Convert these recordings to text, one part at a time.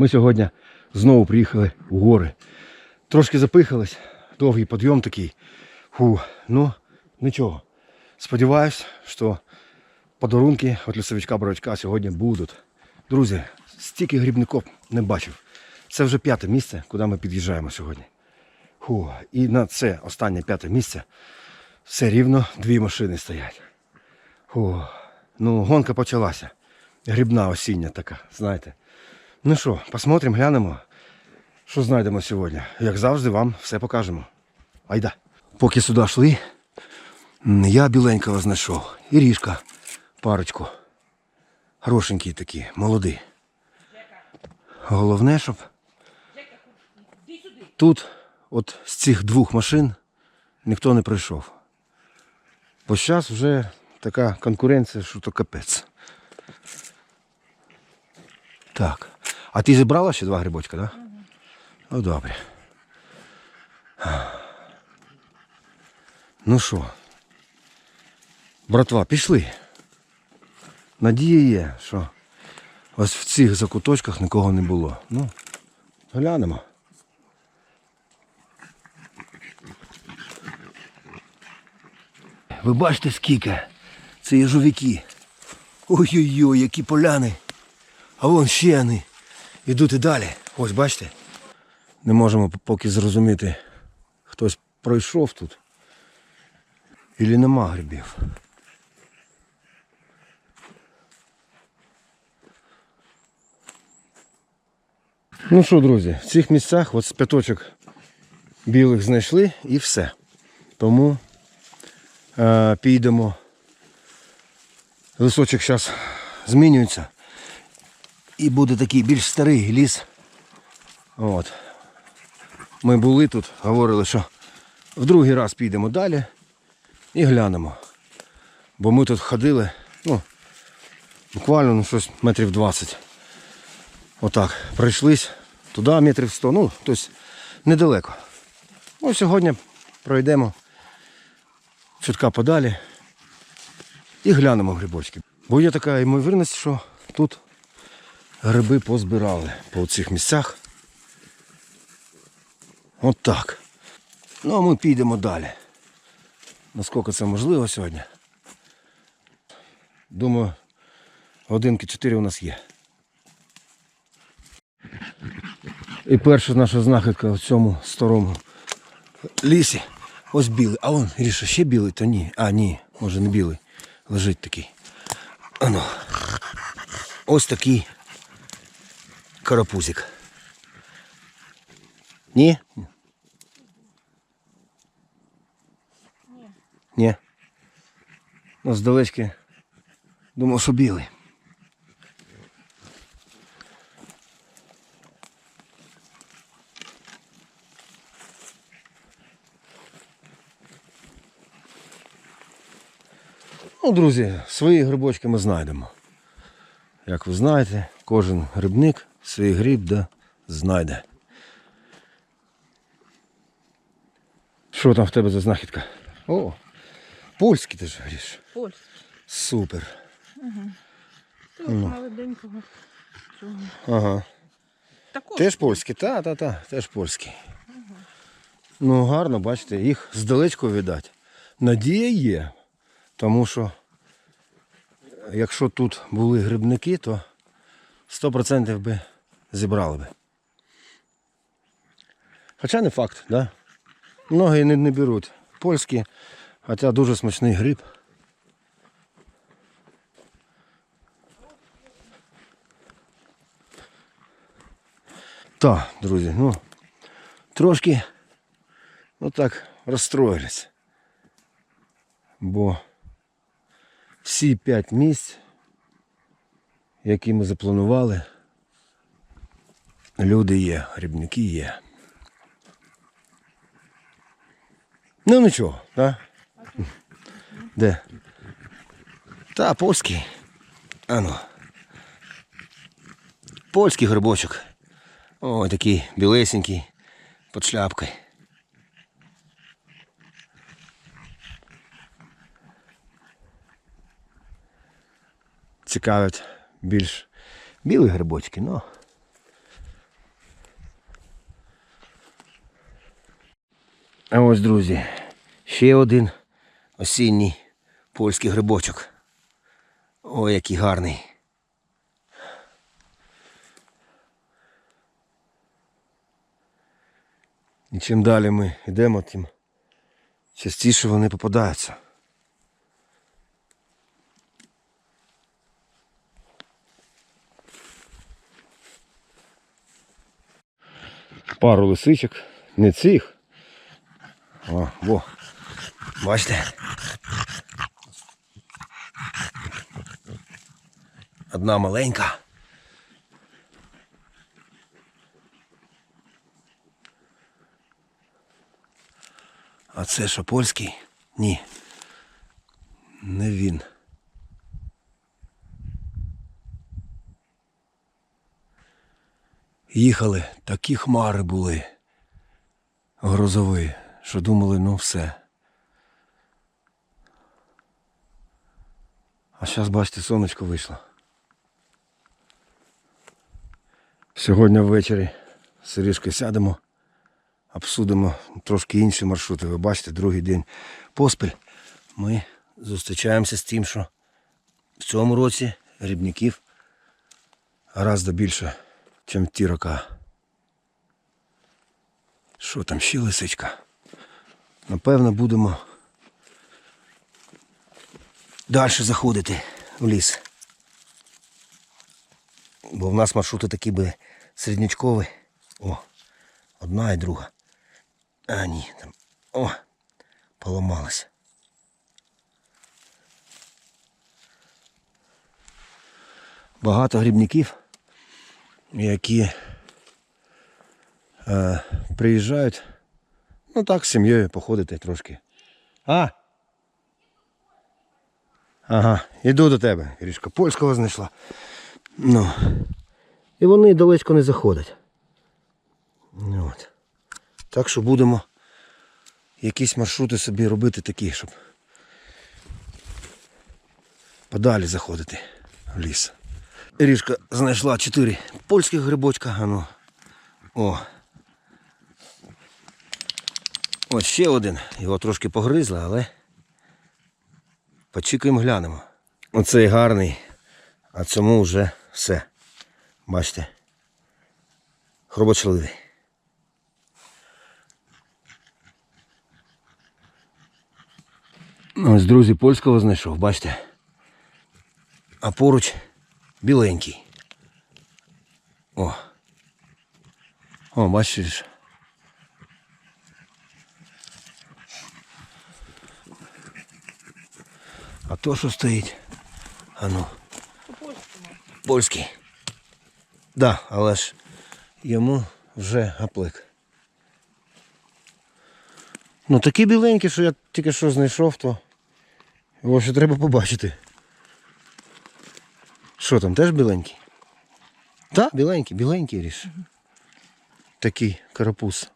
Ми сьогодні знову приїхали в гори. Трошки запихались, довгий підйом такий. Фу, ну, нічого. Сподіваюсь, що подарунки від лісовичка Боровичка сьогодні будуть. Друзі, стільки грибників не бачив. Це вже п'яте місце, куди ми під'їжджаємо сьогодні. Фу, і на це останнє п'яте місце все рівно дві машини стоять. Фу, ну, гонка почалася. Грибна осіння така, знаєте. Ну що, посмотрим, глянемо, що знайдемо сьогодні. Як завжди, вам все покажемо. Айда. Поки сюди йшли, я біленького знайшов. І ріжка, парочку. Хорошенькі такі, молоді. Головне, щоб тут, от з цих двох машин, ніхто не прийшов. Бо зараз вже така конкуренція, що то капець. Так. А ти зібрала ще два грибочка, так? Да? Ну добре. Ну що, братва, пішли. Надія є, що ось в цих закуточках нікого не було. Ну, глянемо. Ви бачите скільки? Це єжовики. Ой-ой-ой, які поляни. А вон ще вони. Ідуть і далі. Ось бачите. Не можемо поки зрозуміти, хтось пройшов тут. Ілі нема грибів. Ну що, друзі, в цих місцях от з п'яточок білих знайшли і все. Тому е, підемо. Лисочок зараз змінюється. І буде такий більш старий ліс. От. Ми були тут, говорили, що в другий раз підемо далі і глянемо. Бо ми тут ходили, ну, буквально ну, щось метрів 20. Отак, пройшлись туди метрів 100, ну, тобто недалеко. Ну, сьогодні пройдемо чутка подалі і глянемо грибочки. Бо є така ймовірність, що тут гриби позбирали по цих місцях. От так. Ну а ми підемо далі. Наскільки це можливо сьогодні. Думаю, годинки 4 у нас є. І перша наша знахідка в цьому старому лісі. Ось білий. А он, Ріша, ще білий, то ні. А, ні, може не білий. Лежить такий. Ано. Ось такий карапузик. Ні? Ні. Ні. Ну, здалечки думав, що білий. Ну, друзі, свої грибочки ми знайдемо. Як ви знаєте, кожен грибник свій гриб да знайде. Що там в тебе за знахідка? О, польський ти ж говориш. Польський. Супер. Ти от молоденького. цього. Ага. Також Теж польський, та, та, та, теж польський. Ну, гарно, бачите, їх здалечко видать. Надія є. Тому що якщо тут були грибники, то 100% би зібрали би. Хоча не факт, да? Многі не, не беруть. Польські, хоча дуже смачний гриб. Так, друзі, ну трошки ну так розстроїлись. Бо всі п'ять місць, які ми запланували, люди є, грибники є. Ну нічого, так? Де? Та, польський. Ану. Польський грибочок. Ой, такий білесенький, під шляпкою. Цікавить більш білі грибочки, але... А ось, друзі, ще один осінній польський грибочок. О, який гарний. І чим далі ми йдемо, тим частіше вони попадаються. Пару лисичок, не цих. О, во. Бачите? Одна маленька. А це що польський? Ні. Не він. Їхали, такі хмари були. Грозові, що думали, ну все. А зараз, бачите, сонечко вийшло. Сьогодні ввечері з Сирішкою сядемо, обсудимо трошки інші маршрути. Ви бачите, другий день поспіль. Ми зустрічаємося з тим, що в цьому році грибників гораздо більше, ніж ті роки. Що там ще лисичка? Напевно, будемо далі заходити в ліс. Бо в нас маршрути такі були середнячкові. О, одна і друга. А ні, там. О, поламалась. Багато грибників, які е, приїжджають, ну так, з сім'єю походити трошки. А? Ага, іду до тебе. Річка польського знайшла. Ну. І вони далечко не заходять. Ну, От. Так що будемо якісь маршрути собі робити такі, щоб подалі заходити в ліс. Ріжка знайшла чотири польських грибочка. А ну. О. Ось ще один. Його трошки погризли, але почекаємо глянемо. Оцей гарний, а цьому вже все. Бачите. Хробочливий. Ось, друзі, польського знайшов, бачите. А поруч біленький. О. О, бачиш. А то що стоїть? А ну. Польський. Да, але ж йому вже гаплик. Ну такі біленькі, що я тільки що знайшов, то його ще треба побачити. Що там, теж біленький? Так, біленький, біленький ріж. Такий карапуз.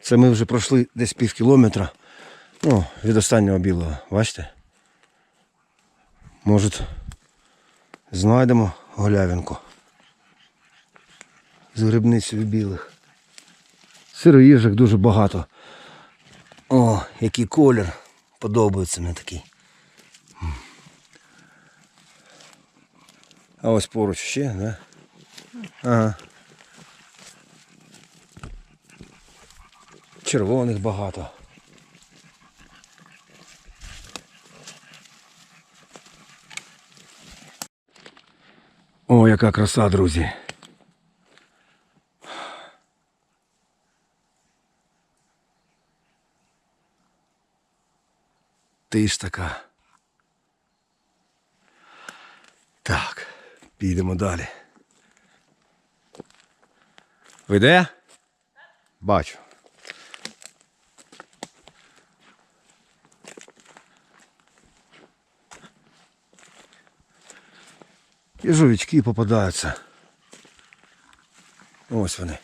Це ми вже пройшли десь пів кілометра. Ну, від останнього білого, бачите? Може, знайдемо голявинку з грибницею білих. Сироїжок дуже багато. О, який колір. Подобається мені такий. А ось поруч ще, да? Ага. Червоних багато. О, яка краса, друзі. Ти ж така. Так, підемо далі. Ви де? Бачу. І жовічки попадаються. Ось вони.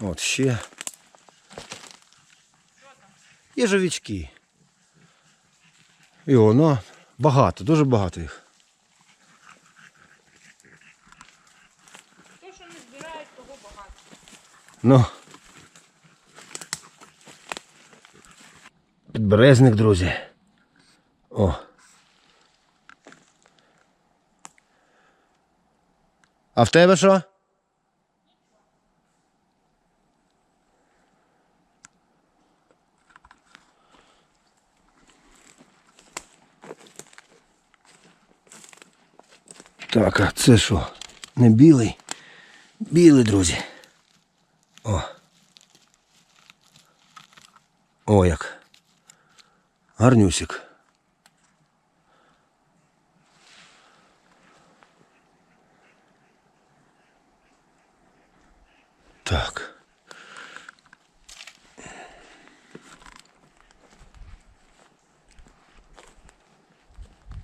От ще. Є жовічки. І воно Багато, дуже багато їх. Те, що не збирають, того багато. Ну. Підберезник, друзі. О. А в тебе що? Так, а це що? Не білий? Білий, друзі. О. О, як. Гарнюсик. Так.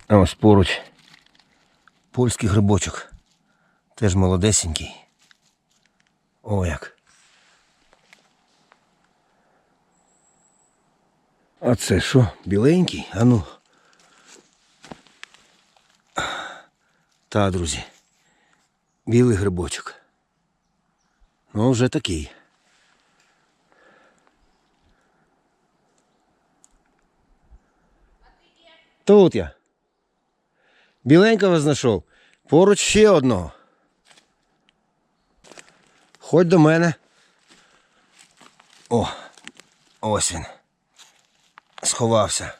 А ось поруч. Польський грибочок. Теж молодесенький. О, як. А це що, біленький? Ану. Та, друзі. Білий грибочок. Ну, вже такий. Тут я. Біленького знайшов. Поруч ще одного. Ходь до мене. О, ось він. Сховався.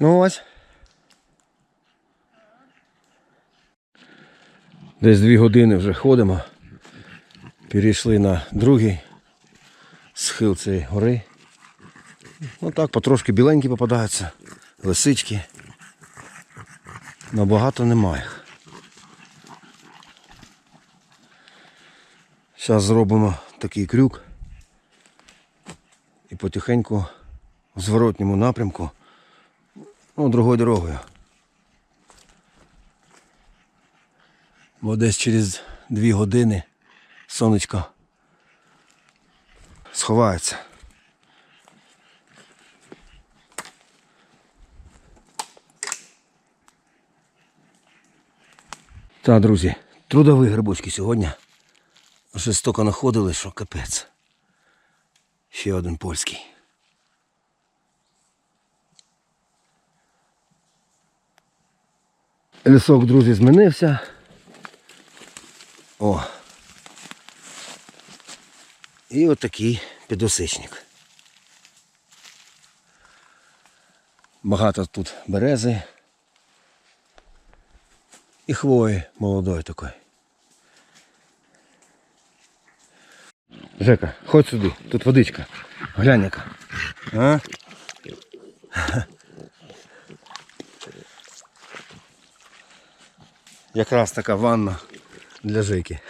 Ну ось. Десь дві години вже ходимо. Перейшли на другий схил цієї гори. Ну так, потрошки біленькі попадаються, лисички. Набагато немає. Зараз зробимо такий крюк і потихеньку в зворотньому напрямку, ну, другою дорогою. Бо десь через дві години сонечко сховається. Так, друзі, трудові грибочки сьогодні. Вже стільки знаходили, що капець. Ще один польський. Лісок, друзі, змінився. О. І отакий підосичник. Багато тут берези. І хвої молодої такої. Жека, ходь сюди, тут водичка. Глянь яка. А? Якраз така ванна для Жеки.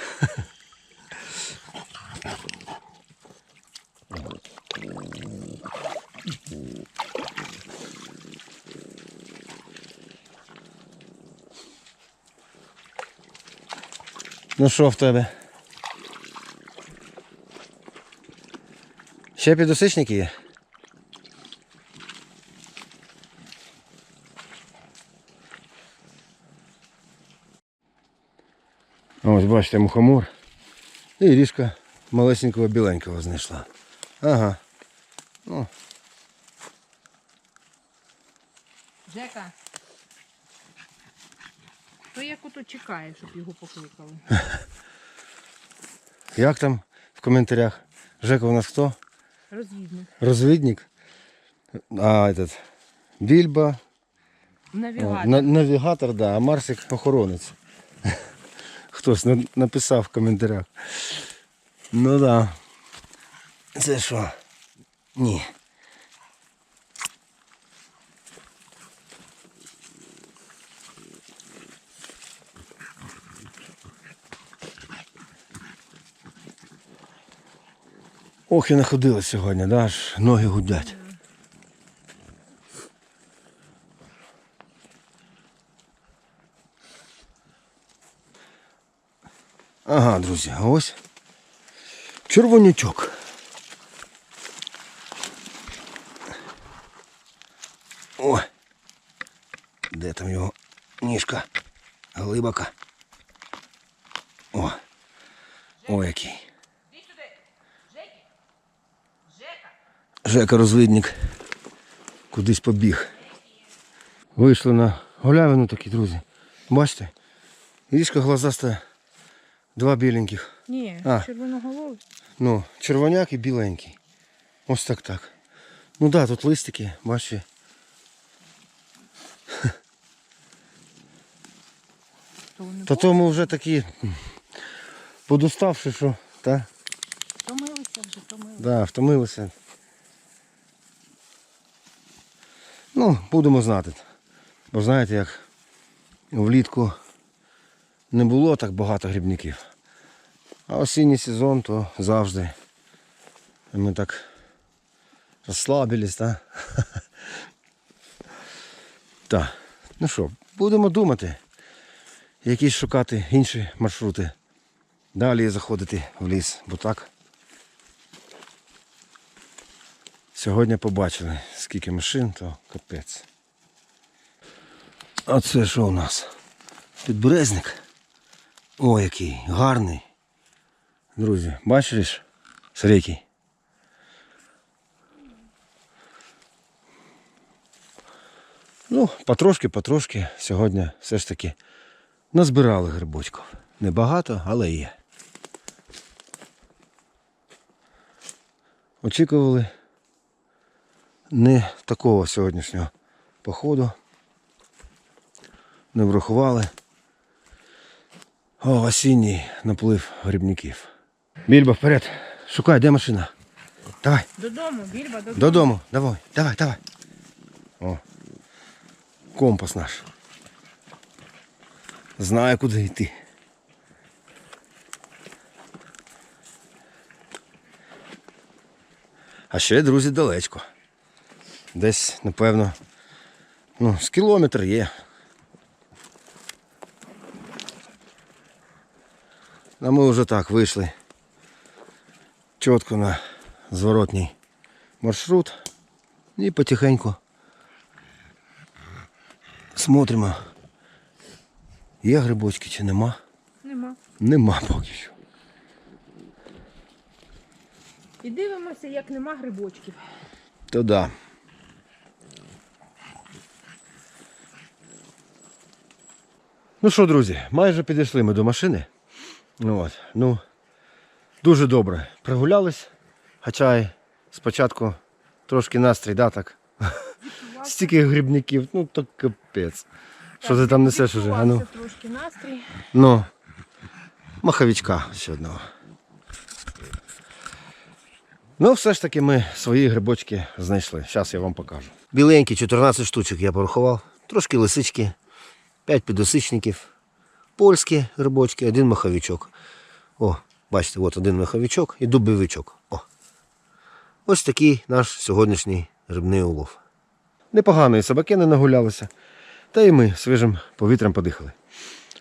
Ну що в тебе? Ще підосичники є? Ось бачите, мухомор. І ріжка малесенького біленького знайшла. Ага. Ну, Жека. То як ото чекає, щоб його покликали. як там в коментарях? Жека у нас хто? Розвідник. Розвідник? А этот Більба, Навігатор. О, на- навігатор, да, а Марсик охоронець. Хтось на- написав в коментарях. Ну да. Це що? Ні. Ох, і находили сьогодні, да? аж ноги гудять. Ага, друзі, а ось червонячок. О, Де там його ніжка? Глибока. О. О, який. Іди сюди. Жеки. Жека. Жека розвидник. Кудись побіг. Вийшли на голявину такі, друзі. Бачите? Річка глазаста, два біленьких. Ні, А. червоноголовий. Ну, червоняк і біленький. Ось так так. Ну так, да, тут листики, бачите. Та то ми вже такі подуставши, що, та, помилися вже, помилися. да, втомилися. Ну, будемо знати. Бо знаєте, як влітку не було так багато грибників. А осінній сезон то завжди. Ми так розслабились, так? Так. Ну що, будемо думати, якісь шукати інші маршрути. Далі заходити в ліс, бо так. Сьогодні побачили, скільки машин, то капець. А це що у нас? Підберезник. О, який гарний. Друзі, бачиш? Срейкий. Ну, потрошки-потрошки сьогодні все ж таки назбирали грибочків. Небагато, але є. Очікували не такого сьогоднішнього походу. Не врахували. О, осінній наплив грибників. Більба, вперед. Шукай, де машина? Давай, Додому, більба, додому. додому. Давай, давай, давай. О. Компас наш. Знає, куди йти. А ще, друзі, далечко. Десь, напевно, ну, з кілометр є. А ми вже так вийшли чітко на зворотній маршрут і потихеньку смотримо, є грибочки чи нема. Нема. Нема поки що. І дивимося, як нема грибочків. То да. Ну що, друзі, майже підійшли ми до машини. Ну, от, ну, дуже добре. Прогулялись, хоча й спочатку трошки настрій, да, так? Стільки грибників, ну то капець. Що ти там несеш уже? А ну, трошки настрій. ну. Маховичка ще одного. Ну, все ж таки ми свої грибочки знайшли. Зараз я вам покажу. Біленькі 14 штучок я порахував. Трошки лисички, 5 підосичників, польські грибочки, один маховичок. О, бачите, от один маховичок і дубовичок. О. Ось такий наш сьогоднішній грибний улов. Непогано і собаки не нагулялися, та і ми свіжим повітрям подихали.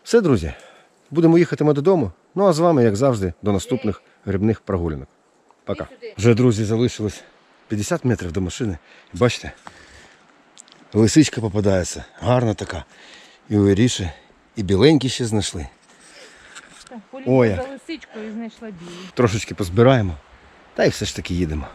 Все, друзі, будемо їхати ми додому. Ну а з вами, як завжди, до наступних грибних прогулянок. Пока. Вже, друзі, залишилось 50 метрів до машини. Бачите, лисичка попадається, гарна така. І виріше, і біленькі ще знайшли. Так, Ой, за лисичкою знайшла білі. Трошечки позбираємо. Та й все ж таки їдемо.